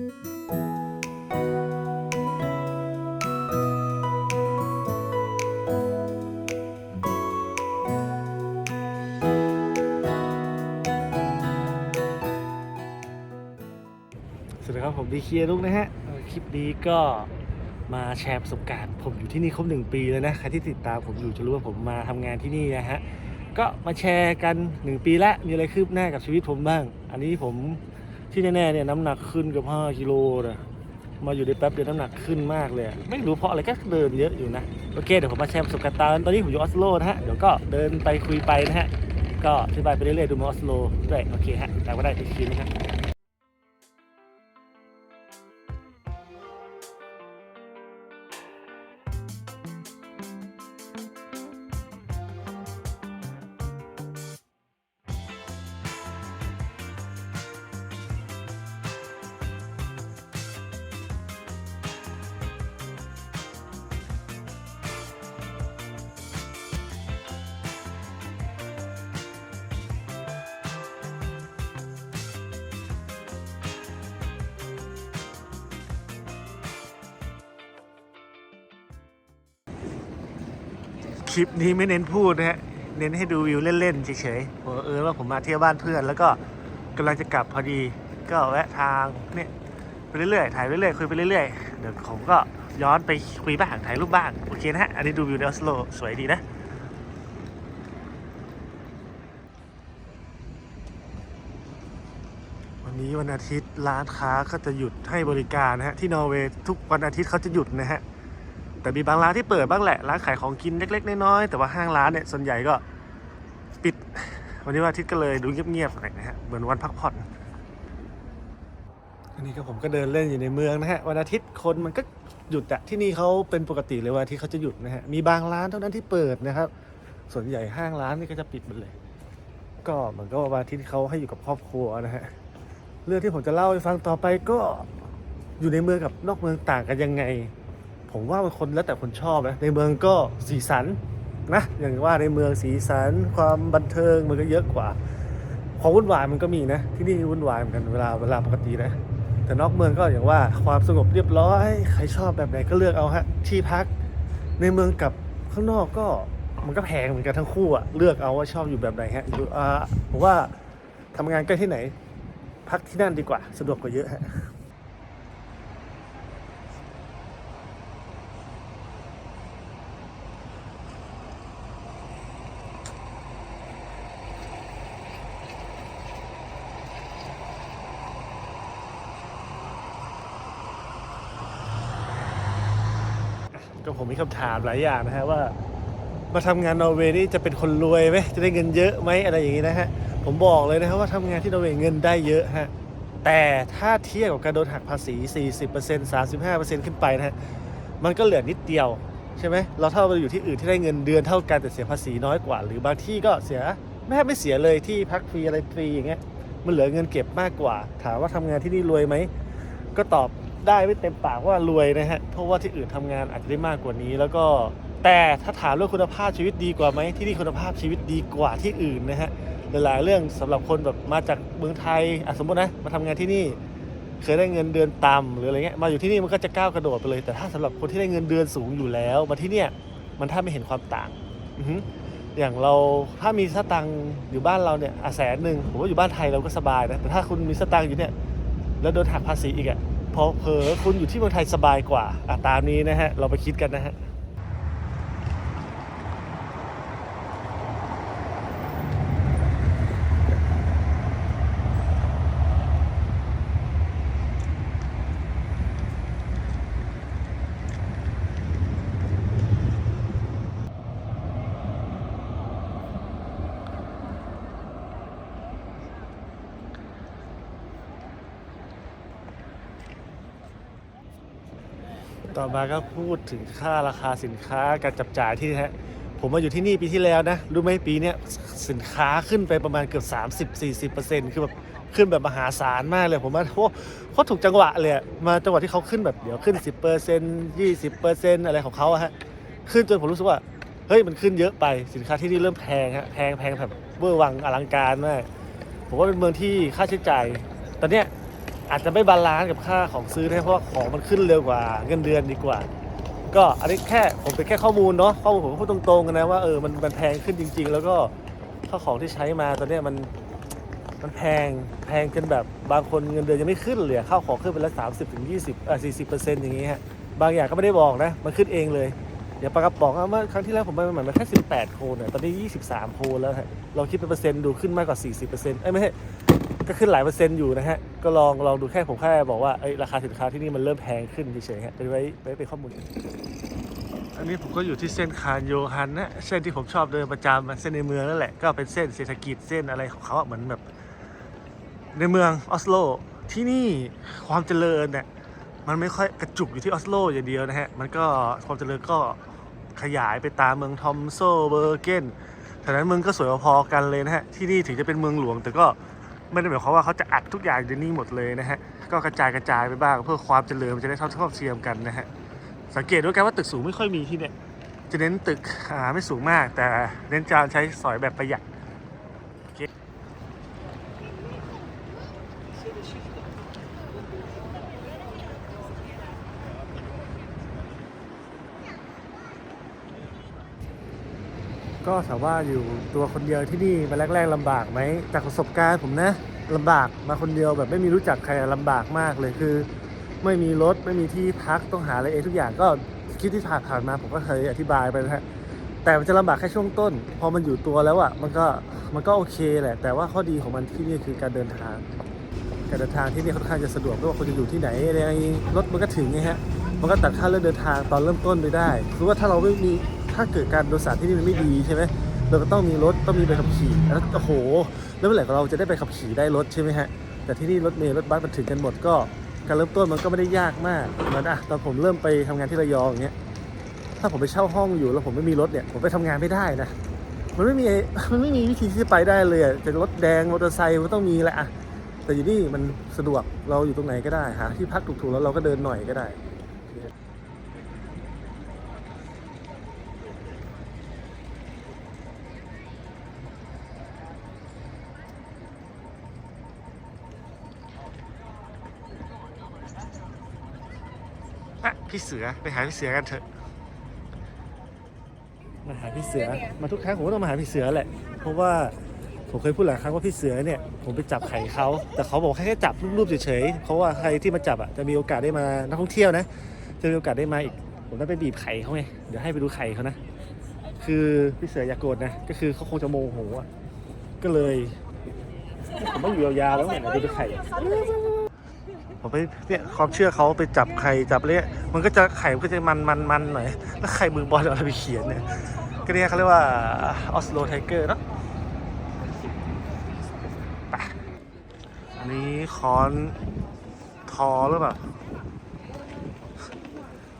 สวัสดีครับผมดีเคียลุกนะฮะคลิปนี้ก็มาแชร์ประสบการณ์ ผมอยู่ที่นี่ครบหนึ่งปีแล้วนะใครที่ติดตามผมอยู่จะรู้ว่าผมมาทำงานที่นี่นะฮะก็มาแชร์กันหนึ่งปีแล้วมีอะไรคืบหน้ากับชีวิตผมบ้าง อันนี้ผม ที่แน่ๆเนี่ยน้ำหนักขึ้นเกับ5กิโลนะมาอยู่ได้แป๊บเดียวน้ำหนักขึ้นมากเลย ไม่รู้เพราะอะไรก็เดินเยอะอยู่นะ โอเค เดี๋ยวผมมาแชร์ประสบการณ์ตอนนี้ผมอยู่ออสโลนะฮะ เดี๋ยวก็เดินไปคุยไปนะฮะ ก็อธิบายไปเรื่อยๆดูมออสโลด้วยโอเคฮะแต่ก็ได้อีกทีนะครั คลิปนี้ไม่เน้นพูดนะฮะ เน้นให้ดูวิวเล่นๆเฉยๆผมเออว่าผมมาเที่ยวบ้านเพื่อน แล้วก็กำลังจะกลับพอดี ก็แวะทางเนี่ยไปเรื่อยๆ ถ่ายไปเรื่อยๆ คุยไปเรื่อยๆ เดี๋ยวผมก็ย้อนไปคุยบ้างถ่ายรูปบ้าง โอเคนะฮะ อันนี้ดูวิวในออสโลสวยดีนะวันนี้วันอาทิตย์ร้านค้าก็จะหยุดให้บริการนะฮะที่นอร์เวย์ทุกวันอาทิตย์เขาจะหยุดนะฮะ แต่มีบางร้านที่เปิดบ้างแหละ ร้านขายของกินเล็ก ๆ น้อยๆแต่ว่าห้างร้านเนี่ยส่วนใหญ่ก็ปิด วันนี้วันอาทิตย์ก็เลยดูเงียบๆหน่อยนะฮะเหมือนวันพักผ่อนอันนี้ก็ผมก็เดินเล่นอยู่ในเมืองนะฮะวันอาทิตย์คนมันก็หยุดอะที่นี่เขาเป็นปกติเลยวันอาทิตย์เขาจะหยุดนะฮะมีบางร้านเท่านั้นที่เปิดนะครับ ส่วนใหญ่ห้างร้านนี่ก็จะปิดหมดเลย ก็เหมือนก็วันอาทิตย์เขาให้อยู่กับครอบครัวนะฮะเรื่องที่ผมจะเล่าให้ฟังต่อไปก็อยู่ในเมืองกับนอกเมืองต่างกันยังไง ผมว่ามันคนแล้วแต่คนชอบนะในเมืองก็สีสันนะอย่างว่าในเมืองสีสันความบันเทิงมันก็เยอะกว่าความวุ่นวายมันก็มีนะที่นี่วุ่นวายเหมือนกันเวลาเวลาปกตินะแต่นอกเมืองก็อย่างว่าความสงบเรียบร้อยใครชอบแบบไหนก็เลือกเอาฮะที่พักในเมืองกับข้างนอกก็มันก็แพงเหมือนกันทั้งคู่อะเลือกเอาว่าชอบอยู่แบบไหนฮะอยู่อ่าผมว่าทำงานใกล้ที่ไหน พักที่นั่นดีกว่า สะดวกกว่าเยอะฮะ ก็ผมมีคำถามหลายอย่างนะฮะว่า มาทำงานนอร์เวย์นี่จะเป็นคนรวยไหมจะได้เงินเยอะไหมอะไรอย่างนี้นะฮะผมบอกเลยนะครับว่าทำงานที่นอร์เวย์เงินได้เยอะฮะแต่ถ้าเทียบกับการโดนหักภาษี 40% 35%ขึ้นไปนะฮะมันก็เหลือนิดเดียวใช่ไหมเราถ้าเราอยู่ที่อื่นที่ได้เงินเดือนเท่ากันแต่เสียภาษีน้อยกว่า หรือบางที่ก็เสียแม่ไม่เสียเลยที่พักฟรีอะไรฟรีอย่างเงี้ยมันเหลือเงินเก็บมากกว่า ถามว่าทำงานที่นี่รวยไหมก็ตอบ ได้ไม่เต็มปากว่ารวยนะฮะเพราะว่าที่อื่นทำงานอาจจะได้มากกว่านี้ แล้วก็แต่ถ้าถามเรื่องคุณภาพชีวิตดีกว่าไหมที่นี่คุณภาพชีวิตดีกว่าที่อื่นนะฮะหลายๆเรื่องสำหรับคนแบบมาจากเมืองไทยอสมมตินะมาทำงานที่นี่ เคยได้เงินเดือนต่ำหรืออะไรเงี้ยมาอยู่ที่นี่มันก็จะก้าวกระโดดไปเลย แต่ถ้าสำหรับคนที่ได้เงินเดือนสูงอยู่แล้ว มาที่เนี่ยมันถ้าไม่เห็นความต่างอย่างเราถ้ามีสตังค์อยู่บ้านเราเนี่ยอะแสนหนึ่งผมว่าอยู่บ้านไทยเราก็สบายนะแต่ถ้าคุณมีสตังค์อยู่เนี่ยแล้วโดนหักภาษีอีกอะ พอเผลอคุณอยู่ที่เมืองไทยสบายกว่าอะตามนี้นะฮะ เราไปคิดกันนะฮะ มาก็พูดถึงค่าราคาสินค้าการจับจ่ายที่ฮะผมมาอยู่ที่นี่ปีที่แล้วนะรู้ไหมปีเนี้ยสินค้าขึ้นไปประมาณเกือบ 30-40%คือแบบขึ้นแบบมหาศาลมากเลย ผมว่าโอ้โคตรถูกจังหวะเลยมาจังหวะที่เขาขึ้นแบบเดี๋ยวขึ้น 10% 20%อะไรของเขาฮะขึ้นจนผมรู้สึกว่าเฮ้ยมันขึ้นเยอะไปสินค้าที่นี่เริ่มแพงฮะแพงแพงแบบเวอร์วังอลังการมากผมว่าเป็นเมืองที่ค่าใช้จ่าย ตอนเนี้ย อาจจะไม่บาลานซ์กับค่าของซื้อนะเพราะว่าของมันขึ้นเร็วกว่าเงินเดือนดีกว่า ก็อันนี้แค่ผมเป็นแค่ข้อมูลเนาะข้อมูลผมพูดตรงๆกันนะว่าเออมันมันแพงขึ้นจริง ๆ แล้วก็ข้าวของที่ใช้มาตอนนี้มันมันแพงแพงจนแบบบางคนเงินเดือนยังไม่ขึ้นเลยข้าวของขึ้นไปล้วสามสิบถึงยี่สิบอะสี่สิบเปอร์เซ็นต์อย่างงี้ฮะบางอย่างก็ไม่ได้บอกนะมันขึ้นเองเลยเดี๋ยวปากกระป๋องอะเมื่อครั้งที่แล้วผมไปมันเหมือนมันแค่สิบแปดโคนเนี่ยตอนนี้ยี่สิบสามโคนแล้วฮะเราคิดเป็นเปอร์เซ็นต์ดูขึ้นมากกว่าสี่สิบเปอร์เซ็นต์เอ้ยไม่ใช่ ก็ขึ้นหลายเปอร์เซ็นต์อยู่นะฮะ ก็ลองลองดูแค่ผมแค่บอกว่าเอ้ราคาสินค้าที่นี่มันเริ่มแพงขึ้นเฉยๆฮะไปไว้ไว้เป็นข้อมูล อันนี้ผมก็อยู่ที่เส้นคานโยฮันนะ เส้นที่ผมชอบเดินประจำอะเส้นในเมืองนั่นแหละ ก็เป็นเส้นเศรษฐกิจเส้นอะไรของเขาเหมือนแบบ ในเมืองออสโลที่นี่ความเจริญเนี่ยมันไม่ค่อยกระจุกอยู่ที่ออสโลอย่างเดียวนะฮะ มันก็ความเจริญก็ขยายไปตามเมืองทอมโซเบอร์เกนฉะนั้นเมืองก็สวยพอๆกันเลยนะฮะ ที่นี่ถึงจะเป็นเมืองหลวงแต่ก็ ไม่ได้หมายความว่าเขาจะอัดทุกอย่างอยู่นี่หมดเลยนะฮะก็กระจายกระจายไปบ้างเพื่อความเจริญมันจะได้เท่าเท่าเทียมกันนะฮะสังเกตด้วยกันว่าตึกสูงไม่ค่อยมีที่เนี่ยจะเน้นตึกอาไม่สูงมาก แต่เน้นการใช้สอยแบบประหยัดโอเค ก็ถามว่าอยู่ตัวคนเดียวที่นี่มาแรกๆลำบากไหมจากประสบการณ์ผมนะลำบากมาคนเดียวแบบไม่มีรู้จักใครลำบากมากเลยคือ ไม่มีรถไม่มีที่พักต้องหาอะไรเองทุกอย่างก็คลิปที่ผ่านผ่านมาผมก็เคยอธิบายไปนะฮะแต่มันจะลำบากแค่ช่วงต้น พอมันอยู่ตัวแล้วอะ่ะมันก็มันก็โอเคแหละ แต่ว่าข้อดีของมันที่นี่คือการเดินทาง การเดินทางที่นี่ค่อนข้างจะสะดวกไม่ว่าคุณจะอยู่ที่ไหนอะไรรถมันก็ถึงไงฮะมันก็ตัดค่าเรื่องเดินทางตอนเริ่มต้นไปได้คือว่าถ้าเราไม่มี ถ้าเกิดการโดยสารที่นี่มันไม่ดีใช่ไหมเราก็ต้องมีรถต้องมีใบขับขี่แล้วโอ้โห แล้วเมื่อไหร่เราจะได้ไปขับขี่ได้รถใช่ไหมฮะแต่ที่นี่รถเมล์รถบัสมันถึงกันหมดก็ การเริ่มต้นมันก็ไม่ได้ยากมากเหมือนอะตอนผมเริ่มไปทำงานที่ระยองอย่างเงี้ยถ้าผมไปเช่าห้องอยู่แล้วผมไม่มีรถเนี่ยผมไปทำงานไม่ได้นะมันไม่มีมันไม่มีวิธีที่จะไปได้เลยอะจะรถแดงมอเตอร์ไซค์มันต้องมีแหละอะแต่อยู่นี่มันสะดวกเราอยู่ตรงไหนก็ได้หาที่พักถูกๆแล้วเราก็เดินหน่อยก็ได้ อะพี่เสือไปหาพี่เสือกันเถอะ มาหาพี่เสือ มาทุกครั้งผมก็ต้องมาหาพี่เสือแหละ เพราะว่าผมเคยพูดหลายครั้งว่าพี่เสือเนี่ยผมไปจับไข่เขาแต่เขาบอกแค่แค่จับรูปๆเฉยๆเพราะว่าใครที่มาจับอะจะมีโอกาสได้มานักท่องเที่ยวนะจะมีโอกาสได้มาอีก ผมต้องไปบีบไข่เขาไงเดี๋ยวให้ไปดูไข่เขานะ คือพี่เสืออย่าโกรธนะก็คือเขาคงจะโมโหอะก็เลยผมต้องอยู่ยาวๆแล้วเนี่ยเดี๋ยวดูไข่ ผมไปเนี่ยความเชื่อเขาไปจับไข่จับเลยมันก็จะไข่มันก็จะมันมันมันหน่อยแล้วไข่มือบอลเอาอะไรไปเขียนเนี่ยก็เนี่ยเขาเรียกว่าออสโลไทเกอร์เนาะอันนี้คอนทอหรือเปล่า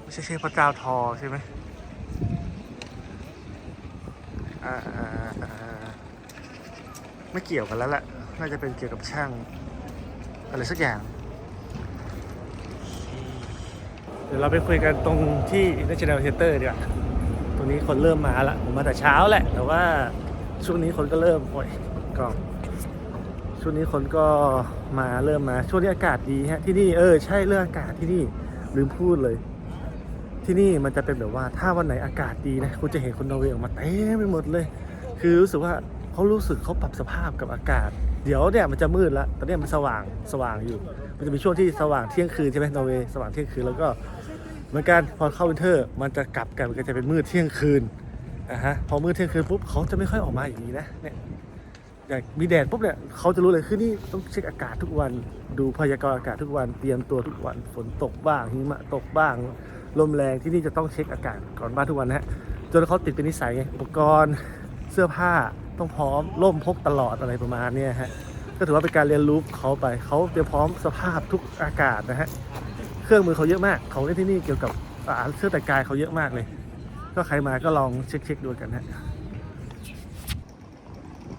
ไม่ใช่เทพเจ้าทอใช่ไหมอ่าไม่เกี่ยวกันแล้วแหละน่าจะเป็นเกี่ยวกับช่างอะไรสักอย่าง เดี๋ยวเราไปคุยกันตรงที่ National Theater ดีกว่าตรงนี้คนเริ่มมาละผมมาแต่เช้าแหละ แต่ว่าช่วงนี้คนก็เริ่มโอ้ยก็ช่วงนี้คนก็มาเริ่มมาช่วงนี้อากาศดีฮะที่นี่เออใช่เรื่องอากาศที่นี่ลืมพูดเลย ที่นี่มันจะเป็นแบบว่าถ้าวันไหนอากาศดีนะคุณจะเห็นคนนอร์เวย์ออกมาเต็มไปหมดเลย คือรู้สึกว่าเขารู้สึกเขาปรับสภาพกับอากาศ เดี๋ยวเนี่ยมันจะมืดล้วตอนนี้มันสว่างสว่างอยู่ มันจะมีช่วงที่สว่างเที่ยงคืนใช่ไหมนอร์เวย์สว่างเที่ยงคืนแล้วก็ เหมือนกันพอเข้าวินเทอร์มันจะกลับกันมันก็จะเป็นมืดเที่ยงคืนอะฮะพอมืดเที่ยงคืนปุ๊บเขาจะไม่ค่อยออกมาอย่างนี้นะเนี่ยอย่างมีแดดปุ๊บเนี่ยเขาจะรู้เลยคือนี่ต้องเช็คอากาศทุกวัน ดูพยากรณ์อากาศทุกวันเตรียมตัวทุกวันฝนตกบ้างหิมะตกบ้างลมแรงที่นี่จะต้องเช็คอากาศก่อนบ้านทุกวันนะฮะจนเขาติดเป็นนิสัยอุปกรณ์เสื้อผ้าต้องพร้อมร่มพกตลอดอะไรประมาณนี้ฮะก็ถือว่าเป็นการเรียนรู้เขาไปเขาเตรียมพร้อมสภาพทุกอากาศนะฮะ เครื่องมือเขาเยอะมาก ของเล่นที่นี่เกี่ยวกับเครื่องแต่งกายเขาเยอะมากเลย ก็ใครมาก็ลองเช็คๆดูกันฮะ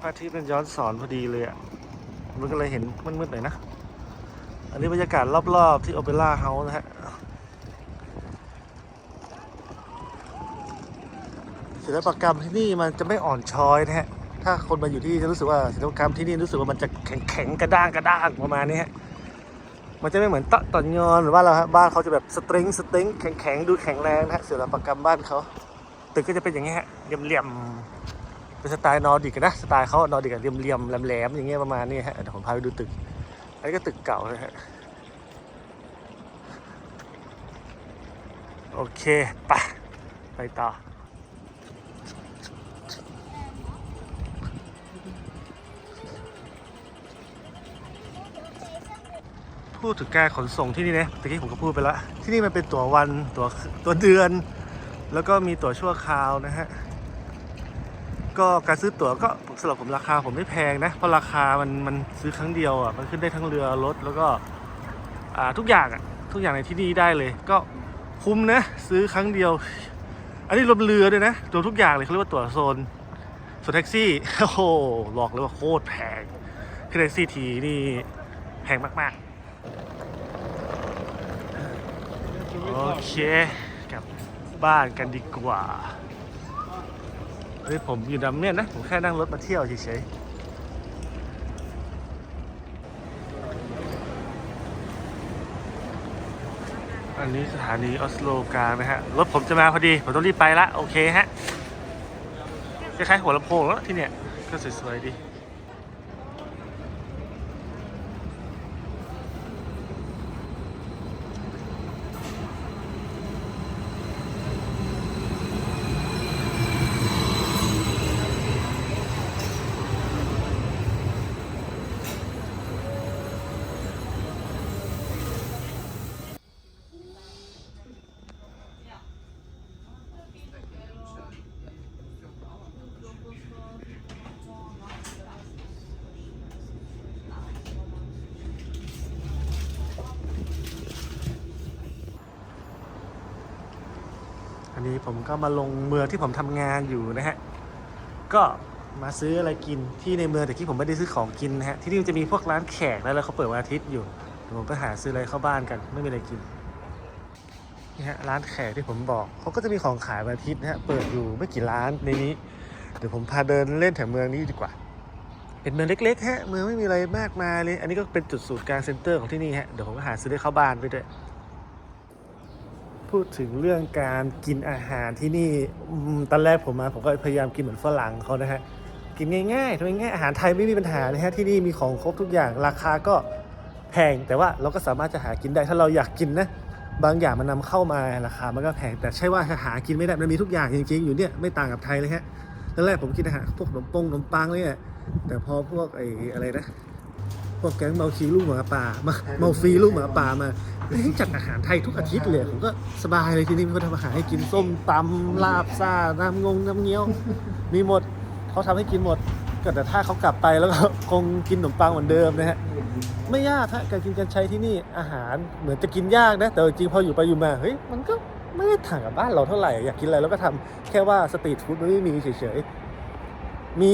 พระอาทิตย์มันย้อนสอนพอดีเลยอะ มันก็เลยเห็นมืดๆหน่อยนะ อันนี้บรรยากาศรอบๆที่โอเปร่าเฮาส์นะฮะศิลปกรรมที่นี่มันจะไม่อ่อนช้อยนะฮะ ถ้าคนมาอยู่ที่จะรู้สึกว่าศิลปกรรมที่นี่รู้สึกว่ามันจะแข็งแข็งๆกระด้างกระด้างประมาณนี้ฮะ มันจะไม่เหมือนตะตอนยอนหรือว่าเราฮะบ้านเขาจะแบบสตริงสตริงแข็งแข็งดูแข็งแรงนะฮะศิลปกรรมบ้านเขาตึกก็จะเป็นอย่างเงี้ยฮะเหลี่ยมๆเป็นสไตล์นอร์ดิกนะสไตล์เขานอร์ดิกอะเหลี่ยมๆแหลมๆอย่างเงี้ยประมาณนี้ฮะเดี๋ยวผมพาไปดูตึกอันนี้ก็ตึกเก่านะฮะโอเคไปไปต่อ พูดถึงการขนส่งที่นี่นะตะกี้ผมก็พูดไปแล้ว ที่นี่มันเป็นตั๋ววันตั๋วตัวเดือน แล้วก็มีตั๋วชั่วคราวนะฮะ ก็การซื้อตั๋วก็สำหรับผมราคาผมไม่แพงนะ เพราะราคามันมันซื้อครั้งเดียวอะ มันขึ้นได้ทั้งเรือรถแล้วก็อ่าทุกอย่างอะ ทุกอย่างในที่นี่ได้เลย ก็คุ้มนะซื้อครั้งเดียว อันนี้รวมเรือด้วยนะรวมทุกอย่างเลยเขาเรียกว่าตั๋วโซนส่วนแท็กซี่โอ้โหบอกเลยว่าโคตรแพงคือแท็กซี่ทีนี่แพงมาก ๆ โอเคกลับบ้านกันดีกว่าเฮ้ยผมอยู่ดำเนี่ยนะ ผมแค่นั่งรถมาเที่ยวเฉยๆอันนี้สถานีออสโลกลางนะฮะ รถผมจะมาพอดี ผมต้องรีบไปละ โอเคฮะคล้ายๆหัวลำโพงแล้วที่เนี่ย ก็สวยๆดีันนี้ผมก็มาลงเมืองที่ผมทำงานอยู่นะฮะ ก็มาซื้ออะไรกินที่ในเมืองแต่ที่ผมไม่ได้ซื้อของกินนะฮะ ที่นี่จะมีพวกร้านแขกแล้วแล้วเขาเปิดวันอาทิตย์อยู่เดี๋ยวผมก็หาซื้ออะไรเข้าบ้านกัน ไม่มีอะไรกินนี่ฮะร้านแขกที่ผมบอกเขาก็จะมีของขายวันอาทิตย์นะฮะเปิดอยู่ไม่กี่ร้านในนี้ เดี๋ยวผมพาเดินเล่นแถวเมืองนี้ดีกว่า เป็นเมืองเล็กๆฮะเมืองไม่มีอะไรมากมายเลย อันนี้ก็เป็นจุดศูนย์กลางเซ็นเตอร์ของที่นี่ฮะเดี๋ยวผมก็หาซื้อได้เข้าบ้านไปด้วย พูดถึงเรื่องการกินอาหารที่นี่ตอนแรกผมมาผมก็พยายามกินเหมือนฝรั่งเขานะฮะกินง่ายๆทำง่ายอาหารไทยไม่มีปัญหานะฮะที่นี่มีของครบทุกอย่างราคาก็แพงแต่ว่าเราก็สามารถจะหากินได้ถ้าเราอยากกินนะบางอย่างมันนำเข้ามาราคามันก็แพงแต่ใช่ว่าหากินไม่ได้มันมีทุกอย่างจริงๆอยู่เนี่ยไม่ต่างกับไทยเลยฮะตอนแรกผมกินอาหารพวขนมปงขนมปังเนี่ยแต่พอพวกไอ้อะไรนะพวกแก๊งเมาคีลูกหมาป่ามาเมาฟีลูกหมาป่ามา เฮ้ยจัดอาหารไทยทุกอาทิตย์เลยผมก็สบายเลยที่นี้มีคนทำอาหารให้กินส้มตำลาบซ่าน้ำงงน้ำเงี้ยว มีหมดเขาทำให้กินหมดก็แต่ถ้าเขากลับไปแล้วก็คงกินขนมปังเหมือนเดิมนะฮะไม่ยากฮะการกินการใช้ที่นี่อาหารเหมือนจะกินยากนะแต่จริงพออยู่ไปอยู่มาเฮ้ยมันก็ไม่ได้ต่างกับบ้านเราเท่าไหร่อยากกินอะไรเราก็ทำแค่ว่าสตรีทฟู้ดมันไม่มีเฉยๆมี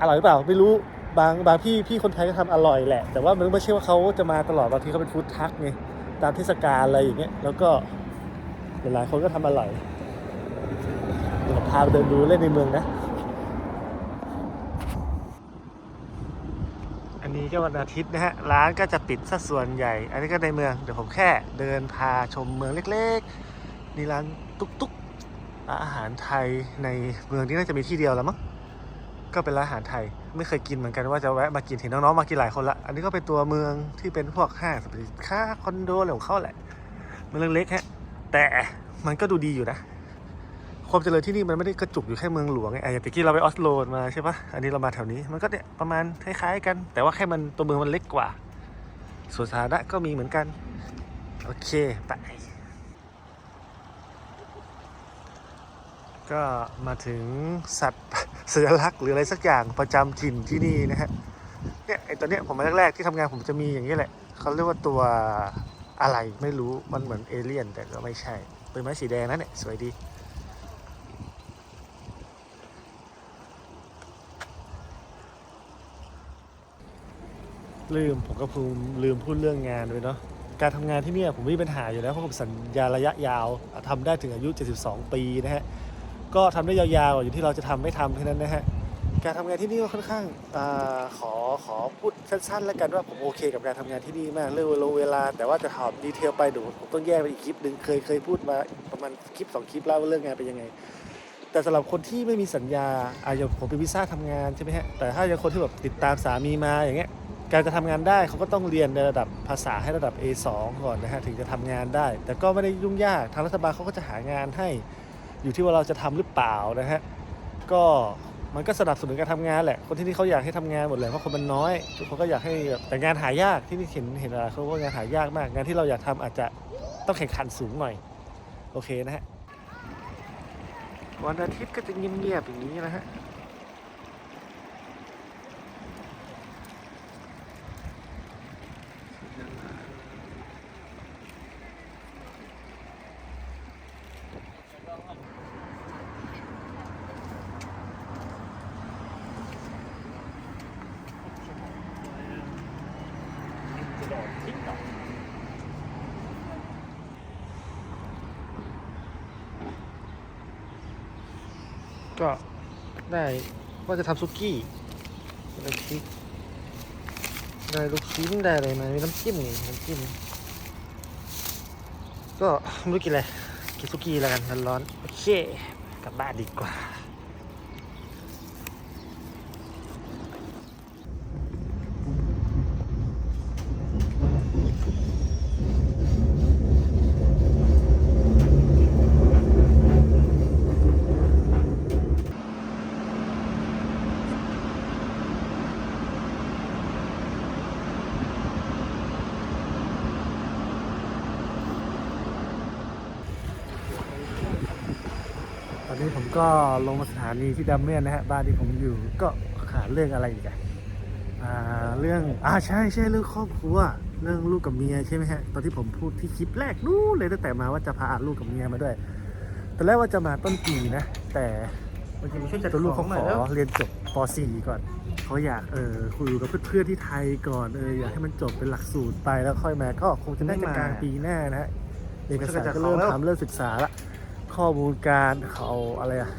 อร่อยหรือเปล่าไม่รู้ บางบางพี่พี่คนไทยก็ทำอร่อยแหละ แต่ว่ามันไม่ใช่ว่าเขาจะมาตลอดบางทีเขาเป็นฟู้ดทักไงตามเทศกาลอะไรอย่างเงี้ยแล้วก็หลายๆคนก็ทำอร่อยเดี๋ยวพาไปเดินดูเล่นในเมืองนะ อันนี้ก็วันอาทิตย์นะฮะ ร้านก็จะปิดซะส่วนใหญ่ อันนี้ก็ในเมือง เดี๋ยวผมแค่เดินพาชมเมืองเล็กๆนี่ร้านตุ๊กตุ๊กอาหารไทยในเมืองนี้น่าจะมีที่เดียวแล้วมั้ง ก็เป็นร้านอาหารไทย ไม่เคยกินเหมือนกันว่าจะแวะมากินเห็นน้องๆมากินหลายคนละอันนี้ก็เป็นตัวเมืองที่เป็นพวกห้างสรรพสินค้าคอนโดอะไรของเขาแหละเมืองเล็กๆฮะแต่มันก็ดูดีอยู่นะ ความเจริญที่นี่มันไม่ได้กระจุกอยู่แค่เมืองหลวงไงอะอย่างตะกี้เราไปออสโลมาใช่ปะอันนี้เรามาแถวนี้มันก็เนี่ยประมาณคล้ายๆกัน แต่ว่าแค่มันตัวเมืองมันเล็กกว่าส่วนสาธารณะก็มีเหมือนกัน โอเคไป ก็มาถึงสัตว์สัญลักษณ์หรืออะไรสักอย่างประจำถิ่นที่นี่นะฮะเนี่ยไอตัวเนี้ยผมมาแรกๆที่ทำงานผมจะมีอย่างนี้แหละเขาเรียกว่าตัวอะไรไม่รู้มันเหมือนเอเลี่ยนแต่ก็ไม่ใช่เป็นไม้สีแดงนะเนี่ยสวยดีลืมผมก็พูมลืมพูดเรื่องงานด้วยเนาะการทำงานที่เนี่ยผมมีปัญหาอยู่แล้วเพราะผมสัญญาระยะยาวทำได้ถึงอายุ 72 ปีนะฮะ ก็ทำได้ยาวๆอยู่ที่เราจะทำไม่ทำแค่นั้นนะฮะการทำงานที่นี่ก็ค่อนข้างอขอขอพูดสั้นๆ แล้วกันว่าผมโอเคกับการทำงานที่นี่มากเรื่องเวลา แต่ว่าจะถามดีเทลไปดูผมต้องแยกไปอีกคลิปหนึ่งเคยเคยพูดมาประมาณคลิปสองคลิปแล้วว่าเรื่องงานเป็นยังไง แต่สำหรับคนที่ไม่มีสัญญาอาอย่างผมเป็นวีซ่าทำงานใช่ไหมฮะแต่ถ้าอย่างคนที่แบบติดตามสามีมาอย่างเงี้ยการจะทำงานได้เขาก็ต้องเรียนในระดับภาษาให้ระดับ A2 ก่อนนะฮะถึงจะทำงานได้ แต่ก็ไม่ได้ยุ่งยากทางรัฐบาลเขาก็จะหางานให้ อยู่ที่ว่าเราจะทำหรือเปล่านะฮะก็มันก็สนับสนุนการทำงานแหละ คนที่นี่เขาอยากให้ทำงานหมดเลยเพราะคนมันน้อย ทุกคนก็อยากให้แบบแต่งานหายากที่นี่เห็นเห็นอะไรเขาว่างานหายากมาก งานที่เราอยากทำอาจจะต้องแข่งขันสูงหน่อย โอเคนะฮะวันอาทิตย์ก็จะเงียบๆอย่างนี้นะฮะ ก็ได้ว่าจะทำซุกี้ได้พริกได้ลูกชิ้นได้อะไรมามีน้ำจิ้มนี่น้ำจิ้มก็ไม่รู้กินอะไรกินซุกี้แล้วกันร้อนๆโอเคกลับบ้านดีกว่า ต อนนี้ผมก็ลงมาสถานีที่ดัมเมียนนะฮะบ้านที่ผมอยู่ก็ขาดเรื่องอะไรอีกอะอ่าเรื่องอ่าใช่ใช่เรื่องครอบครัว เรื่องลูกกับเมียใช่ไหมฮะตอนที่ผมพูดที่คลิปแรกนู้นเลยตั้งแต่มาว่าจะพาลูกกับเมียมาด้วยตอนแรกว่าจะมาต้นปีนะ แต่วันนี้ช่วยจัดตัวลูกเขาขอเรียนจบป .4 ก่อนเขาอยากเออคุยกับเพื่อนๆที่ไทยก่อนเอออยากให้มันจบเป็นหลักสูตรไปแล้วค่อยมาก็คงจะน่าจะกลางปีหน้านะฮะเอกสารก็เริ่มทำเริ่มศึกษาละ ข้อมูลการเขาอะไรอะ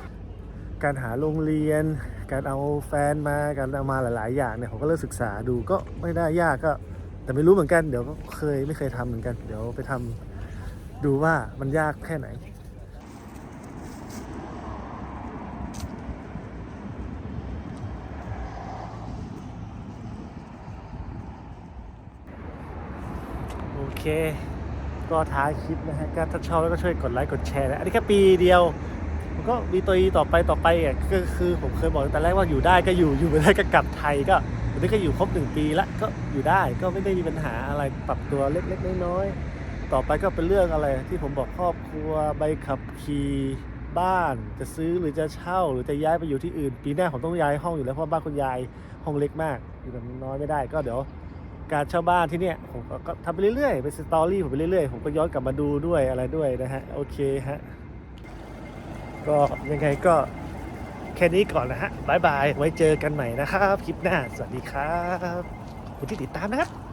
การหาโรงเรียน การเอาแฟนมาการเอามาหลาย ๆ อย่างเนี่ยผมก็เริ่มศึกษาดูก็ไม่ได้ยากก็ แต่ไม่รู้เหมือนกันเดี๋ยวก็เคยไม่เคยทำเหมือนกัน เดี๋ยวไปทำดูว่ามันยากแค่ไหนโอเค ก็ท้ายคลิปนะฮะก็ถ้าชอบแล้วก็ช่วยกดไลค์กดแชร์นะอันนี้แค่ปีเดียวมันก็มีตัวอีต่อไปต่อไปอะก็คือผมเคยบอกตั้งแต่แรกว่าอยู่ได้ก็อยู่อยู่ไม่ได้ก็กลับไทยก็ตอนนี้ก็อยู่ครบหนึ่งปีละก็อยู่ได้ก็ไม่ได้มีปัญหาอะไรปรับตัวเล็กๆน้อยๆต่อไปก็เป็นเรื่องอะไรที่ผมบอกครอบครัวใบขับขี่บ้านจะซื้อหรือจะเช่าหรือจะย้ายไปอยู่ที่อื่น ปีหน้าผมต้องย้ายห้องอยู่แล้วเพราะบ้านคุณยายห้องเล็กมากอยู่แบบน้อยไม่ได้ก็เดี๋ยว การเช่าบ้านที่เนี่ยผมก็ทำไปเรื่อยๆเป็นสตอรี่ผมไปเรื่อยๆผมก็ย้อนกลับมาดูด้วยอะไรด้วยนะฮะโอเคฮะก็ยังไงก็แค่นี้ก่อนนะฮะบายบายไว้เจอกันใหม่นะครับ คลิปหน้า สวัสดีครับขอบคุณที่ติดตามนะครับ